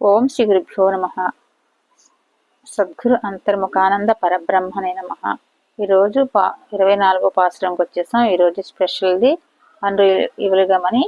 ఓం శ్రీ గురుభ్యో నమ సద్గురు అంతర్ముఖానంద పరబ్రహ్మనే నమ ఈరోజు పా ఇరవై నాలుగో పాసురంకి వచ్చేసాం ఈరోజు స్పెషల్ది అందరూ ఇవ్వలుగామని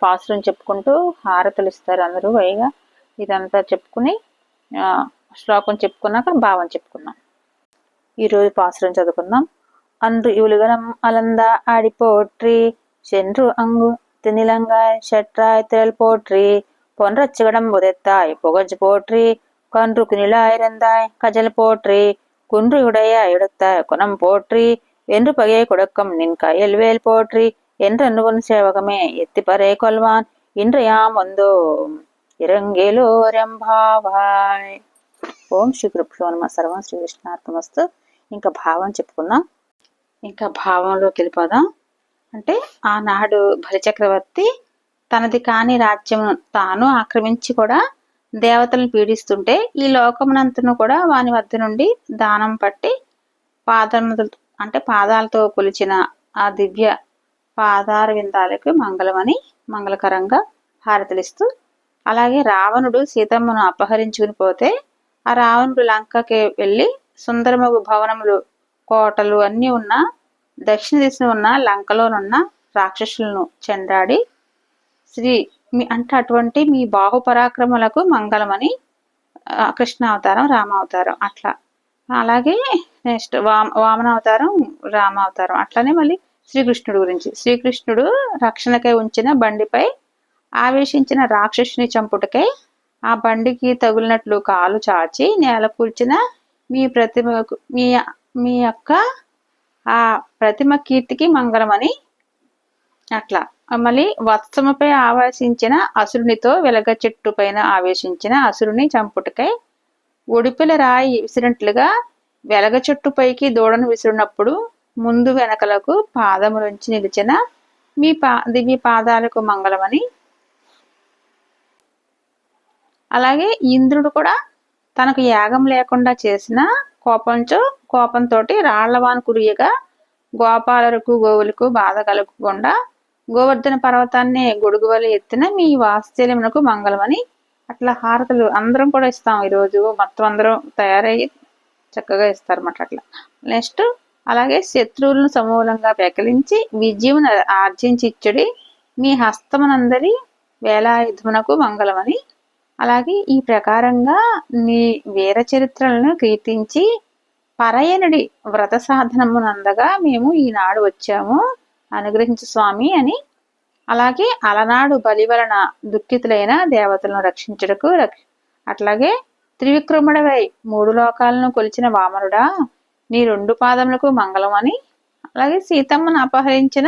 పాసురం చెప్పుకుంటూ హారతులు ఇస్తారు అందరూ పైగా ఇదంతా చెప్పుకుని శ్లోకం చెప్పుకున్నాక భావం చెప్పుకున్నాం ఈరోజు పాసురం చదువుకుందాం அன்று இவளுகனம் அலந்தா ஆடி போற்றி சென்று அங்கு திணிலங்காய் ஷற்றாய் திரள் போற்றி பொன்றச்சிகடம் உதைத்தாய் புகழ் போற்றி கன்று குனிலாயிருந்தாய் கஜல் போற்றி குன்று உடைய எடுத்தாய் குணம் போற்றி என்று பகையை கொடுக்கும் நின் கையல்வேல் போற்றி என்றுவன் சேவகமே எத்திப்பறை கொள்வான் இன்று யாம் வந்தோம் ఇరంగేలోరెంభావాయ్ ఓం శ్రీ కృప్లో నమ సర్వం శ్రీకృష్ణార్థమస్తు ఇంకా భావం చెప్పుకుందాం ఇంకా భావంలోకి వెళ్ళిపోదాం అంటే ఆనాడు బలిచక్రవర్తి తనది కాని రాజ్యం తాను ఆక్రమించి కూడా దేవతలను పీడిస్తుంటే ఈ లోకమునంతను కూడా వాని వద్ద నుండి దానం పట్టి పాదములతో అంటే పాదాలతో కొలిచిన ఆ దివ్య పాదార విందాలకు మంగళమని మంగళకరంగా హారతలిస్తూ అలాగే రావణుడు సీతమ్మను అపహరించుకుని పోతే ఆ రావణుడు లంకకి వెళ్ళి సుందరమగు భవనములు కోటలు అన్నీ ఉన్న దక్షిణ దిశ ఉన్న లంకలోనున్న రాక్షసులను చెండాడి శ్రీ మీ అంటే అటువంటి మీ బాహుపరాక్రములకు మంగళమని కృష్ణ అవతారం రామ అవతారం అట్లా. అలాగే నెక్స్ట్ వామ వామన అవతారం రామ అవతారం. అట్లానే మళ్ళీ శ్రీకృష్ణుడు గురించి. శ్రీకృష్ణుడు రక్షణకై ఉంచిన బండిపై ఆవేశించిన రాక్షసుని చంపుటకై ఆ బండికి తగిలినట్లు కాలు చాచి నేల కూల్చిన మీ ప్రతిమకు మీ మీ యొక్క ఆ ప్రతిమ కీర్తికి మంగళమని అట్లా. మళ్ళీ వత్సముపై ఆవేశించిన అసురునితో వెలగ చెట్టు పైన ఆవేశించిన అసురుని చంపుటకై ఒడిపిల రాయి విసిరినట్లుగా వెలగ చెట్టు పైకి దూడను విసిరినప్పుడు ముందు వెనకలకు పాదములుంచి నిలిచిన మీ పా దివ్య పాదాలకు మంగళమని. అలాగే ఇంద్రుడు కూడా తనకు యాగం లేకుండా చేసిన కోపంతో కోపంతో రాళ్ళవాన్ కురియగా గోపాలకు గోవులకు బాధ కలగకుండా గోవర్ధన పర్వతాన్ని గొడుగు వల్ల ఎత్తిన మీ వాత్సల్యమునకు మంగళమని అట్లా హారతలు అందరం కూడా ఇస్తాం ఈరోజు మొత్తం అందరం తయారయ్యి చక్కగా ఇస్తారన్నమాట అట్లా. నెక్స్ట్ అలాగే శత్రువులను సమూలంగా పెకలించి విజయం ఆర్జించిచ్చుడి మీ హస్తమునందరి వేలాయుధమునకు మంగళమని. అలాగే ఈ ప్రకారంగా నీ వీర చరిత్రలను కీర్తించి పరయనుడి వ్రత సాధనమునందగా మేము ఈనాడు వచ్చాము. అనుగ్రహించు స్వామి అని. అలాగే అలనాడు బలి వలన దుఃఖితులైన దేవతలను రక్షించుటకు అట్లాగే త్రివిక్రముడవై మూడు లోకాలను కొలిచిన వామనుడా నీ రెండు పాదములకు మంగళం అని. అలాగే సీతమ్మను అపహరించిన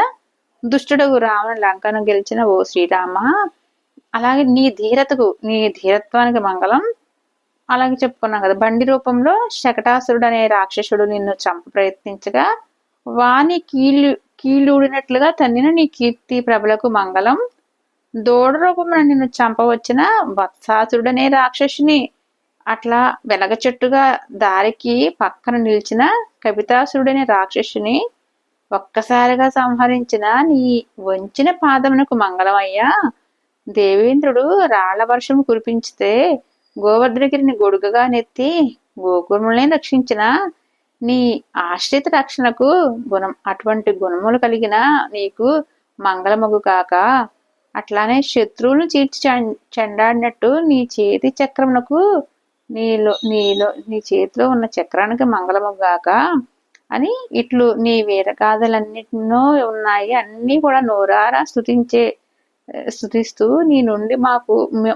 దుష్టుడు రావణ లంకను గెలిచిన ఓ శ్రీరామ. అలాగే నీ ధీరతకు నీ ధీరత్వానికి మంగళం. అలాగే చెప్పుకున్నాం కదా బండి రూపంలో శకటాసురుడు అనే రాక్షసుడు నిన్ను చంప ప్రయత్నించగా వాని కీళ్ళు కీళ్ళూడినట్లుగా తన్నిన నీ కీర్తి ప్రభలకు మంగళం. దూడ రూపంలో నిన్ను చంపవచ్చిన వత్సాసురుడనే రాక్షసుని. అట్లా వెలగ చెట్టుగా దారికి పక్కన నిలిచిన కవితాసురుడనే రాక్షసుని ఒక్కసారిగా సంహరించిన నీ వంచిన పాదమునకు మంగళమయ్యా దేవేంద్రుడు రాళ్ళ వర్షం కురిపించితే గోవర్ధనగిరిని గొడుగుగా నెత్తి గోకులములనే రక్షించిన నీ ఆశ్రిత రక్షణకు గుణం అటువంటి గుణములు కలిగిన నీకు మంగళమగు కాక అట్లానే శత్రువులు చీర్చి చెండాడినట్టు నీ చేతి చక్రమునకు నీలో నీలో నీ చేతిలో ఉన్న చక్రానికి మంగళముగాక అని ఇట్లు నీ వీరగాథలన్నిటినో ఉన్నాయి. అన్నీ కూడా నోరారా స్థుతించే స్థుతిస్తూ నీ నుండి మాకు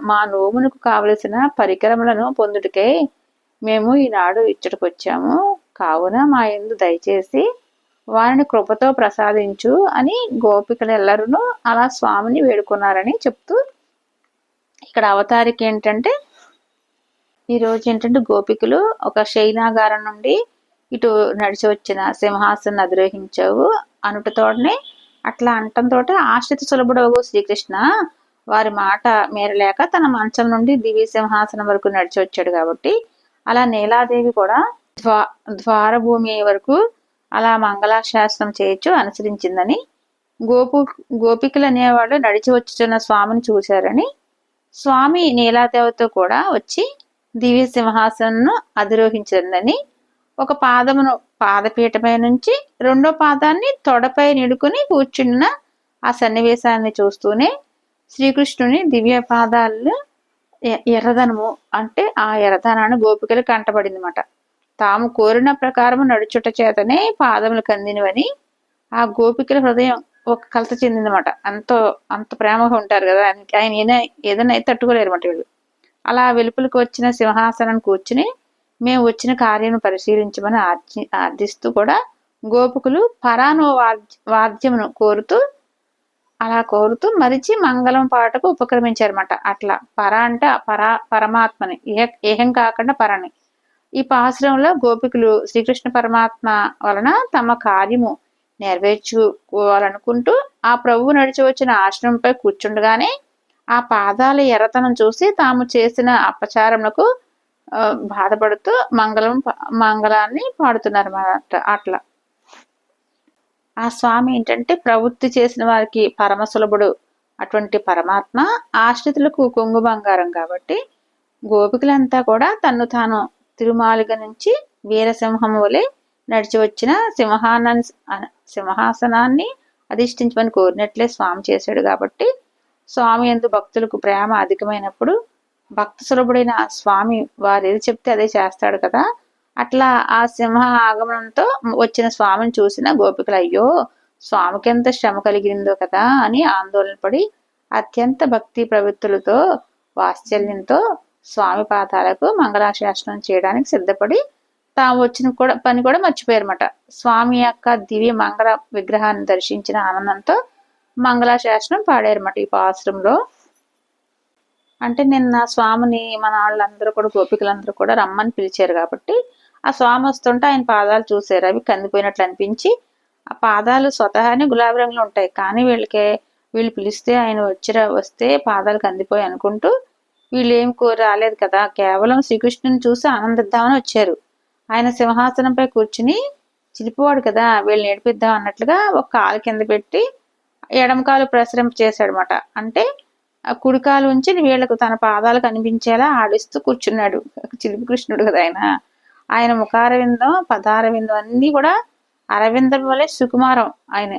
మా నోమునకు కావలసిన పరికరములను పొందుటకే మేము ఈనాడు ఇచ్చటకొచ్చాము. కావున మా ఎందు దయచేసి వారిని కృపతో ప్రసాదించు అని గోపికలు అలా స్వామిని వేడుకున్నారని చెప్తూ ఇక్కడ అవతారికి ఏంటంటే ఈరోజు ఏంటంటే గోపికలు ఒక శైనాగారం నుండి ఇటు నడిచి వచ్చిన సింహాసనం అధిరోహించావు అనుటతోనే అట్లా అంటంతో ఆశ్రిత సులభుడవు శ్రీకృష్ణ వారి మాట మేరలేక తన మంచం నుండి దివి సింహాసనం వరకు నడిచి వచ్చాడు కాబట్టి అలా నీలాదేవి కూడా ద్వా ద్వారభూమి వరకు అలా మంగళాశాస్త్రం చేయొచ్చు అనుసరించిందని గోపు గోపికలు అనేవాళ్ళు నడిచి వచ్చుతున్న స్వామిని చూశారని స్వామి నీలాదేవతో కూడా వచ్చి దివ్య సింహాసనను అధిరోహించిందని ఒక పాదమును పాదపీఠపై నుంచి రెండో పాదాన్ని తొడపై నిడుకుని కూర్చున్న ఆ సన్నివేశాన్ని చూస్తూనే శ్రీకృష్ణుని దివ్య పాదాలు ఎర్రధనము అంటే ఆ ఎర్రధనాన్ని గోపికలు కంటపడింది అనమాట తాము కోరిన ప్రకారం నడుచుట చేతనే పాదములు కందినవని ఆ గోపికల హృదయం ఒక కలత చెందిందన్నమాట. అంతో అంత ప్రేమగా ఉంటారు కదా ఆయన ఏదైనా తట్టుకోలేరు అనమాట వీళ్ళు. అలా వెలుపులకు వచ్చిన సింహాసనం కూర్చుని మేము వచ్చిన కార్యం పరిశీలించమని ఆర్జి ఆర్థిస్తూ కూడా గోపుకులు పరాను వాద్యమును కోరుతూ అలా కోరుతూ మరిచి మంగళం పాటకు ఉపక్రమించారన్నమాట. అట్లా పర అంటే పరా పరమాత్మని ఏహం కాకుండా పరాని. ఈ పాశ్రంలో గోపికులు శ్రీకృష్ణ పరమాత్మ వలన తమ కార్యము నెరవేర్చుకోవాలనుకుంటూ ఆ ప్రభువు నడిచి వచ్చిన ఆశ్రమంపై కూర్చుండగానే ఆ పాదాల ఎర్రతనం చూసి తాము చేసిన అపచారములకు బాధపడుతూ మంగళం మంగళాన్ని పాడుతున్నారు అన్నమాట అట్లా. ఆ స్వామి ఏంటంటే ప్రవృత్తి చేసిన వారికి పరమ సులభుడు అటువంటి పరమాత్మ ఆశ్రితులకు కొంగు బంగారం కాబట్టి గోపికలంతా కూడా తన్ను తాను తిరుమాలిక నుంచి వీరసింహం వలె నడిచి వచ్చిన సింహానాన్ని సింహాసనాన్ని అధిష్ఠించమని కోరినట్లే స్వామి చేశాడు కాబట్టి స్వామి ఎందు భక్తులకు ప్రేమ అధికమైనప్పుడు భక్త సులభుడైన స్వామి వారు ఏది చెప్తే అదే చేస్తాడు కదా. అట్లా ఆ సింహ ఆగమనంతో వచ్చిన స్వామిని చూసిన గోపికలు అయ్యో స్వామికి ఎంత శ్రమ కలిగిందో కదా అని ఆందోళన పడి అత్యంత భక్తి ప్రవృత్తులతో వాత్సల్యంతో స్వామి పాదాలకు మంగళాశాసనం చేయడానికి సిద్ధపడి తాము వచ్చిన కూడా పని కూడా మర్చిపోయారన్నమాట. స్వామి యొక్క దివ్య మంగళ విగ్రహాన్ని దర్శించిన ఆనందంతో మంగళాశాసనం పాడారన్నమాట ఈ పాశ్రంలో అంటే నిన్న స్వామిని మన వాళ్ళందరూ కూడా గోపికలందరూ కూడా రమ్మని పిలిచారు కాబట్టి ఆ స్వామి వస్తుంటే ఆయన పాదాలు చూసారు అవి కందిపోయినట్లు అనిపించి ఆ పాదాలు స్వతహానే గులాబీ రంగులో ఉంటాయి. కానీ వీళ్ళకి వీళ్ళు పిలిస్తే ఆయన వచ్చిరా వస్తే పాదాలు కందిపోయి అనుకుంటూ వీళ్ళు ఏం కోరి రాలేదు కదా. కేవలం శ్రీకృష్ణుని చూసి ఆనందిద్దామని వచ్చారు. ఆయన సింహాసనంపై కూర్చుని చిలిపివాడు కదా వీళ్ళు నేర్పిద్దాం అన్నట్లుగా ఒక కాలు కింద పెట్టి ఎడమకాలు ప్రసరింప చేశాడనమాట అంటే కుడికాలు ఉంచి వీళ్ళకు తన పాదాలు కనిపించేలా ఆడిస్తూ కూర్చున్నాడు. చిలిపి కృష్ణుడు కదా ఆయన. ఆయన ముఖారవిందం పదారవిందం అన్నీ కూడా అరవిందం వలె సుకుమారం ఆయన.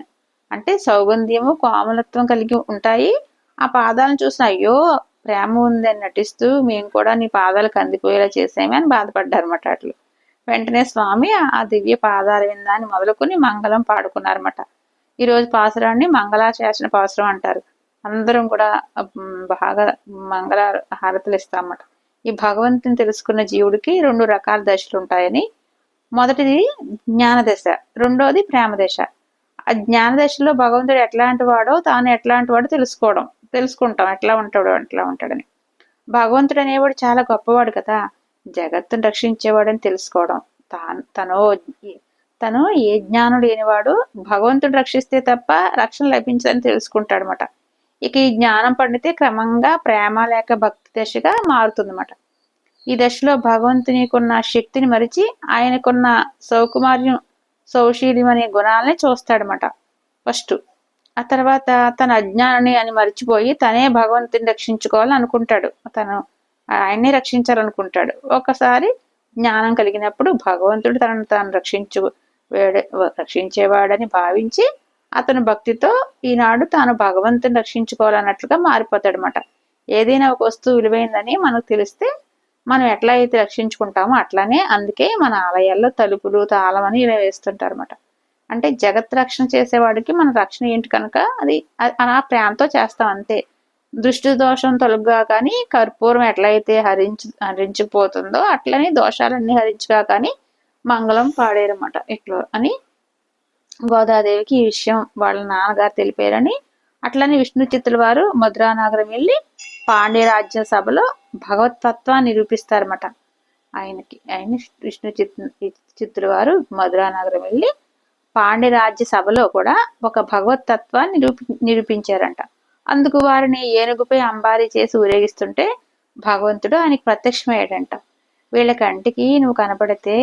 అంటే సౌగంధ్యము కోమలత్వం కలిగి ఉంటాయి. ఆ పాదాలను చూసిన అయ్యో ప్రేమ ఉందని నటిస్తూ మేము కూడా నీ పాదాలు కందిపోయేలా చేసామే అని బాధపడ్డారన్నమాట అట్లు. వెంటనే స్వామి ఆ దివ్య పాదాలు విందాన్ని మొదలుకొని మంగళం పాడుకున్నారన్నమాట. ఈరోజు పాసురాన్ని మంగళాచేసిన పాసురం అంటారు. అందరం కూడా బాగా మంగళ హారతులు ఇస్తామన్నమాట. ఈ భగవంతుని తెలుసుకున్న జీవుడికి రెండు రకాల దశలు ఉంటాయని. మొదటిది జ్ఞాన దశ రెండోది ప్రేమ దశ ఆ జ్ఞాన దశలో భగవంతుడు ఎట్లాంటి వాడో తాను ఎట్లాంటి వాడో తెలుసుకోవడం. తెలుసుకుంటాం. ఎట్లా ఉంటాడు ఎట్లా ఉంటాడని. భగవంతుడు అనేవాడు చాలా గొప్పవాడు కదా. జగత్తును రక్షించేవాడని తెలుసుకోవడం. తాను తను తను ఏ జ్ఞానం లేనివాడు భగవంతుడు రక్షిస్తే తప్ప రక్షణ లభించదని తెలుసుకుంటాడనమాట ఇక ఈ జ్ఞానం పండితే క్రమంగా ప్రేమ లేక భక్తి దశగా మారుతుందన్నమాట. ఈ దశలో భగవంతునికున్న శక్తిని మరిచి ఆయనకున్న సౌకుమార్యం సౌశీల్యం అనే గుణాలని చూస్తాడనమాట ఫస్ట్ ఆ తర్వాత తన అజ్ఞానాన్ని అని మర్చిపోయి తనే భగవంతుని రక్షించుకోవాలని అనుకుంటాడు తను ఆయన్ని రక్షించాలనుకుంటాడు. ఒకసారి జ్ఞానం కలిగినప్పుడు భగవంతుడు తనను తాను రక్షించు రక్షించేవాడని భావించి అతను భక్తితో ఈనాడు తాను భగవంతుని రక్షించుకోవాలన్నట్లుగా మారిపోతాడనమాట ఏదైనా ఒక వస్తువు విలువైందని మనకు తెలిస్తే మనం ఎట్లా అయితే రక్షించుకుంటామో అట్లానే అందుకే మన ఆలయాల్లో తలుపులు తాళం అని ఇలా వేస్తుంటారన్నమాట. అంటే జగత్ రక్షణ చేసేవాడికి మన రక్షణ ఏంటి కనుక అది అలా ప్రేమతో చేస్తాం అంతే. దృష్టి దోషం తొలగ్గా కానీ కర్పూరం ఎట్లయితే హరించు హరించిపోతుందో అట్లనే దోషాలన్నీ హరించుగా కానీ మంగళం పాడేరమాట ఇట్లా అని గోదాదేవికి ఈ విషయం వాళ్ళ నాన్నగారు తెలిపారని అట్లనే విష్ణు చిత్తుల వారు మధురానగరం వెళ్ళి పాండ్యరాజ్య సభలో భగవతత్వాన్ని నిరూపిస్తారన్నమాట. ఆయనకి ఆయన విష్ణు చిత్ చిత్తుల వారు మధురానగరం వెళ్ళి పాండ్యరాజ్య సభలో కూడా ఒక భగవతత్వాన్ని నిరూపి నిరూపించారంట. అందుకు వారిని ఏనుగుపై అంబారీ చేసి ఊరేగిస్తుంటే భగవంతుడు ఆయనకి ప్రత్యక్షమయ్యాడంట. వీళ్ళ కంటికి నువ్వు కనపడితే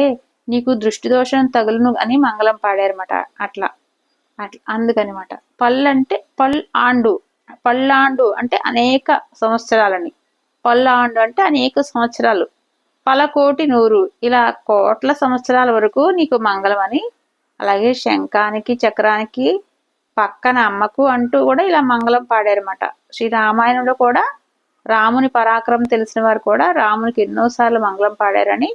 నీకు దృష్టి దోషం తగులును అని మంగళం పాడారన్నమాట. అట్లా. అట్లా. అందుకనమాట. పళ్ళంటే అంటే పల్ ఆండు. పళ్ళాండు అంటే అనేక సంవత్సరాలని. పళ్ళాండు అంటే అనేక సంవత్సరాలు. పలకోటి నూరు. ఇలా కోట్ల సంవత్సరాల వరకు నీకు మంగళం అని అలాగే శంఖానికి చక్రానికి పక్కన అమ్మకు అంటూ కూడా ఇలా మంగళం పాడారన్నమాట. శ్రీ రామాయణంలో కూడా రాముని పరాక్రమం తెలిసిన వారు కూడా రామునికి ఎన్నోసార్లు మంగళం పాడారని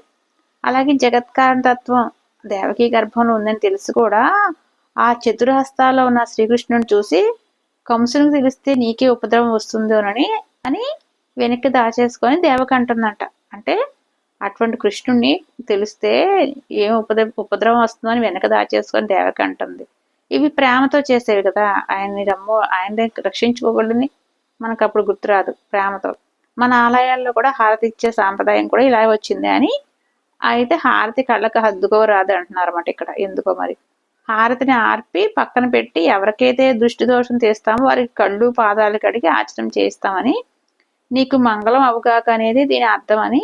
అలాగే జగత్కారణ తత్వం దేవకీ గర్భంలో ఉందని తెలిసి కూడా ఆ చతురహస్తాల్లో ఉన్న శ్రీకృష్ణుని చూసి కంసునికి తెలిస్తే నీకే ఉపద్రవం వస్తుందోనని అని వెనక్కి దాచేసుకొని దేవకి అంటుందంట. అంటే అటువంటి కృష్ణుణ్ణి తెలిస్తే ఏం ఉపద్ర ఉపద్రవం వస్తుందని వెనక దాచేసుకొని దేవకి అంటుంది. ఇవి ప్రేమతో చేసేవి కదా ఆయన్ని రమ్మో ఆయన రక్షించుకోగలని మనకు అప్పుడు గుర్తురాదు ప్రేమతో. మన ఆలయాల్లో కూడా హారతి ఇచ్చే సాంప్రదాయం కూడా ఇలా వచ్చింది అని అయితే హారతి కళ్ళకు హద్దుకోరాదు అంటున్నారు అన్నమాట ఇక్కడ. ఎందుకో మరి? హారతిని ఆర్పి పక్కన పెట్టి ఎవరికైతే దృష్టి దోషం తీస్తామో వారికి కళ్ళు పాదాలు కడిగి ఆచరణ చేస్తామని నీకు మంగళం అవగాక అనేది దీని అర్థం అని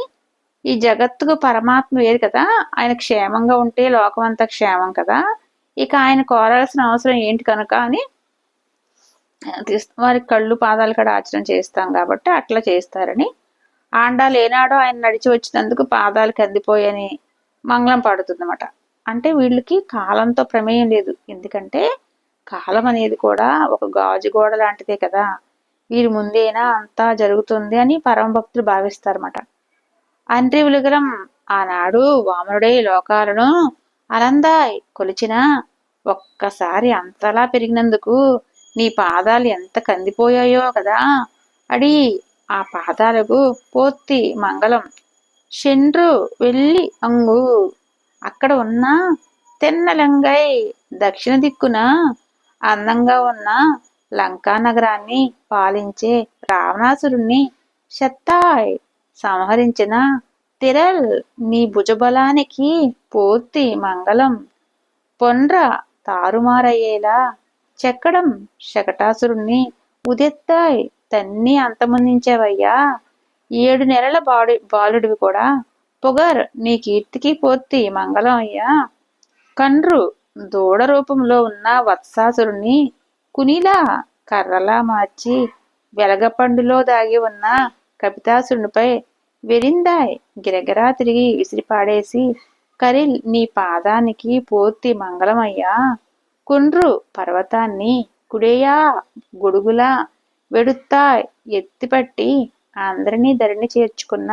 ఈ జగత్తుకు పరమాత్మ వేరు కదా. ఆయన క్షేమంగా ఉంటే లోకం అంతా క్షేమం కదా. ఇక ఆయన కోరాల్సిన అవసరం ఏంటి కనుక అని వారి కళ్ళు పాదాలు కూడా ఆచరణ చేస్తాం కాబట్టి అట్లా చేస్తారని. ఆండాలు ఏనాడో ఆయన నడిచి వచ్చినందుకు పాదాలు కందిపోయని మంగళం పాడుతుందన్నమాట. అంటే వీళ్ళకి కాలంతో ప్రమేయం లేదు. ఎందుకంటే కాలం అనేది కూడా ఒక గాజు గోడ లాంటిదే కదా. వీరి ముందేనా అంతా జరుగుతుంది అని పరమ భక్తులు భావిస్తారన్నమాట. అంత్రి విలుగరం ఆనాడు వామనుడే లోకాలను అనందాయ్ కొలిచిన. ఒక్కసారి అంతలా పెరిగినందుకు నీ పాదాలు ఎంత కందిపోయాయో కదా అడి ఆ పాదాలకు పోత్తి మంగళం. శండ్రు వెళ్ళి అంగు. అక్కడ ఉన్న తెన్నలంగై దక్షిణ దిక్కున అందంగా ఉన్న లంకా నగరాన్ని పాలించే రావణాసురుణ్ణి శత్తాయ్ సంహరించిన తిరల్ నీ భుజబలానికి పూర్తి మంగళం. పొండ్ర తారుమారయ్యేలా చెక్కడం శకటాసురుణ్ణి ఉదెత్తాయి తన్ని అంతమొందించావయ్యా. ఏడు నెలల బాడు బాలుడివి కూడా. పొగర్ నీ కీర్తికి పోర్తి మంగళం అయ్యా. కండ్రు దూడ రూపంలో ఉన్న వత్సాసురుణ్ణి కునిలా కర్రలా మార్చి వెలగపండులో దాగి ఉన్న కపితాసురునిపై వెరిందాయ్ గిరగిరా తిరిగి విసిరిపాడేసి కరిల్ నీ పాదానికి పూర్తి మంగళమయ్యా. కుండ్రు పర్వతాన్ని కుడేయా గొడుగులా వెడుత్తా ఎత్తిపట్టి అందరినీ ధరిణి చేర్చుకున్న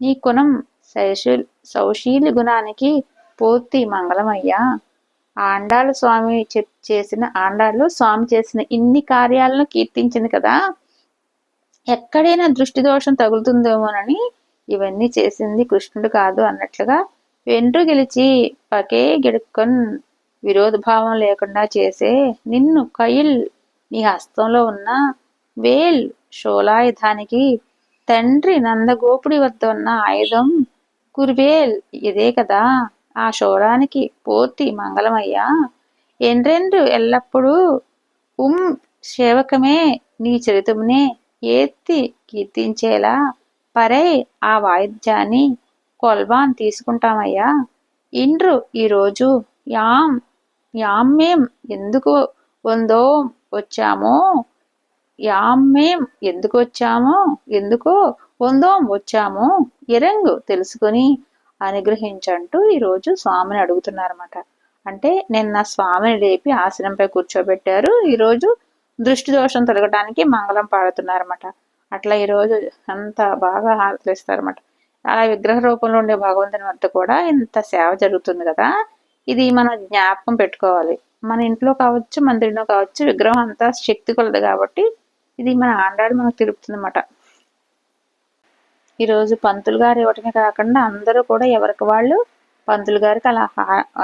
నీ కుణం శైశుల్ సౌశీలి గుణానికి పూర్తి మంగళమయ్యా. ఆండాళ్ళు స్వామి చేసిన ఆండాళ్ళు స్వామి చేసిన ఇన్ని కార్యాలను కీర్తించింది కదా. ఎక్కడైనా దృష్టి దోషం తగులుతుందేమోనని ఇవన్నీ చేసింది కృష్ణుడు కాదు అన్నట్లుగా వెంట్రు గెలిచి పకే గిడుక్కొని విరోధభావం లేకుండా చేసే నిన్ను కయిల్ నీ హస్తంలో ఉన్న వేల్ షోలాయుధానికి తండ్రి నందగోపుడి వద్ద ఉన్న ఆయుధం కుర్వేల్ ఇదే కదా. ఆ శోరానికి పూర్తి మంగళమయ్యా. ఎండ్రెండ్రు ఎల్లప్పుడూ ఉం సేవకమే నీ చరితమునే. ఏత్తి కీర్తించేలా పరై ఆ వాయిద్యాన్ని కొల్బాన్ తీసుకుంటామయ్యా. ఇండ్రు ఈరోజు యాం యామ్మేం ఎందుకు ఉందో వచ్చామో? యామ్మేం ఎందుకు వచ్చామో? ఎందుకో వందోం వచ్చామో? ఎరంగు తెలుసుకుని అనుగ్రహించంటూ ఈరోజు స్వామిని అడుగుతున్నారన్నమాట. అంటే నిన్న స్వామిని లేపి ఆసనంపై కూర్చోబెట్టారు. ఈరోజు దృష్టి దోషం తొలగడానికి మంగళం పాడుతున్నారన్నమాట. అట్లా ఈరోజు అంత బాగా హారతలు ఇస్తారన్నమాట అలా విగ్రహ రూపంలో ఉండే భగవంతుని వద్ద కూడా ఇంత సేవ జరుగుతుంది కదా. ఇది మనం జ్ఞాపకం పెట్టుకోవాలి. మన ఇంట్లో కావచ్చు మందిరంలో కావచ్చు విగ్రహం అంతా శక్తి కొలదు కాబట్టి ఇది మన ఆండాడు మనకు తిరుపుతుంది అన్నమాట ఈరోజు పంతులు గారు ఇవ్వటమే కాకుండా అందరూ కూడా ఎవరికి వాళ్ళు? పంతులు గారికి అలా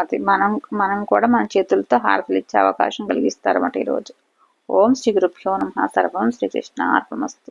అది మనం మనం కూడా మన చేతులతో హారతులు ఇచ్చే అవకాశం కలిగిస్తారన్నమాట ఈరోజు ఓం శ్రీ గురుభ్యో నమ సర్వం శ్రీకృష్ణ అర్పమస్తు